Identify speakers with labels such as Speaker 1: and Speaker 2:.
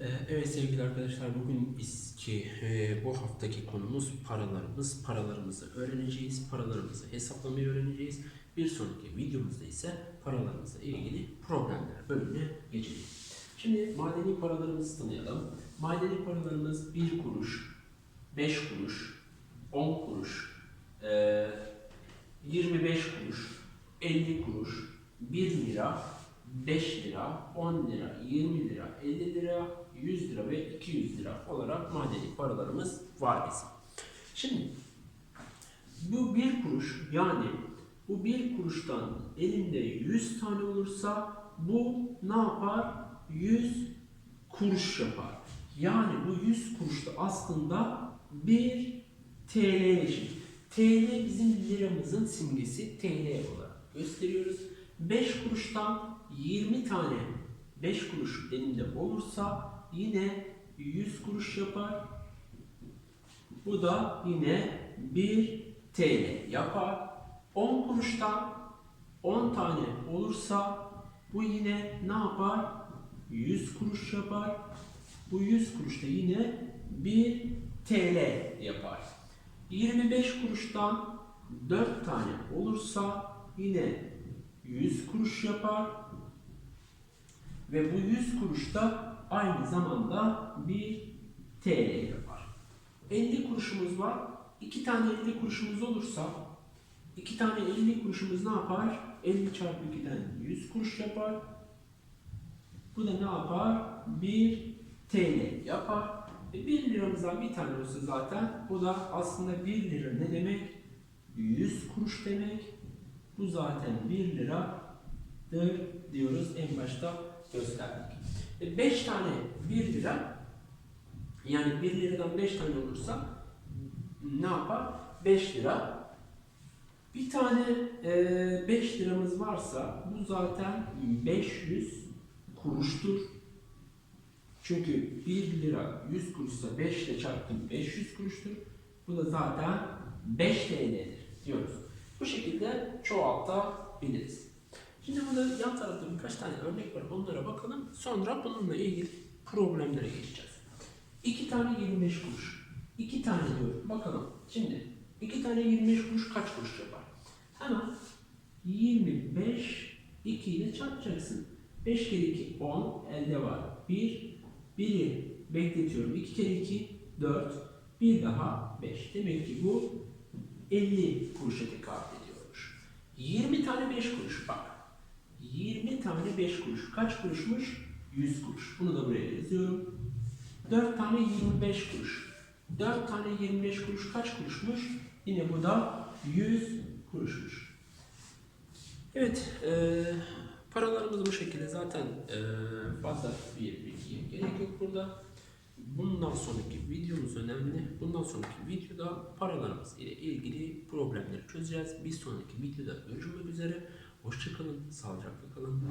Speaker 1: Ee, Evet sevgili arkadaşlar bugün ki e, bu haftaki konumuz paralarımız. Paralarımızı öğreneceğiz. Paralarımızı hesaplamayı öğreneceğiz. Bir sonraki videomuzda ise paralarımızla ilgili problemler bölümüne geçeceğiz. Şimdi madeni paralarımızı tanıyalım. Madeni paralarımız 1 kuruş, 5 kuruş, 10 kuruş, e, 25 kuruş, 50 kuruş, 1 lira, 5 lira, 10 lira, 20 lira, 50 lira, 100 lira ve 200 lira olarak madeni paralarımız var bizim. Şimdi bu bir kuruş yani bu bir kuruştan elimde 100 tane olursa bu ne yapar? 100 kuruş yapar. Yani bu 100 kuruş da aslında 1 TL eşit. TL bizim liramızın simgesi TL olarak gösteriyoruz. 5 kuruştan 20 tane 5 kuruş elimde olursa yine 100 kuruş yapar. Bu da yine 1 TL yapar. 10 kuruştan 10 tane olursa bu yine ne yapar? 100 kuruş yapar. Bu 100 kuruş da yine 1 TL yapar. 25 kuruştan 4 tane olursa yine 100 kuruş yapar. Ve bu 100 kuruş da aynı zamanda 1 TL yapar. 50 kuruşumuz var. 2 tane 50 kuruşumuz olursa 2 tane 50 kuruşumuz ne yapar? 50 çarpı 2'den 100 kuruş yapar. Bu da ne yapar? 1 TL yapar. E 1 liramızdan bir tane olsa zaten bu da aslında 1 lira ne demek? 100 kuruş demek. Bu zaten 1 liradır diyoruz en başta gösterdik. 5 tane 1 lira yani 1 liradan 5 tane olursa ne yapar? 5 lira. Bir tane 5 liramız varsa bu zaten 500 kuruştur. Çünkü 1 lira 100 kuruşsa 5 ile çarptım 500 kuruştur. Bu da zaten 5 TL'dir diyoruz. Bu şekilde çoğaltabiliriz. Şimdi burada yan tarafta birkaç tane örnek var. Onlara bakalım. Sonra bununla ilgili problemlere geçeceğiz. 2 tane 25 kuruş. 2 tane diyor. Bakalım. Şimdi 2 tane 25 kuruş kaç kuruş yapar? Hemen 25 2 ile çarpacaksın. 5 kere 2 10 elde var. 1 1'i bekletiyorum. 2 kere 2 4 bir daha 5. Demek ki bu 50 kuruşa tekabül ediyormuş. 20 tane 5 kuruş bak. 20 tane 5 kuruş. Kaç kuruşmuş? 100 kuruş. Bunu da buraya yazıyorum. 4 tane 25 kuruş. 4 tane 25 kuruş kaç kuruşmuş? Yine bu da 100 kuruşmuş. Evet, e, paralarımız bu şekilde. Zaten e, fazla bir bilgiye gerek yok burada. Bundan sonraki videomuz önemli. Bundan sonraki videoda paralarımız ile ilgili problemleri çözeceğiz. Bir sonraki videoda görüşmek üzere. Hoşçakalın, sağlıcakla kalın.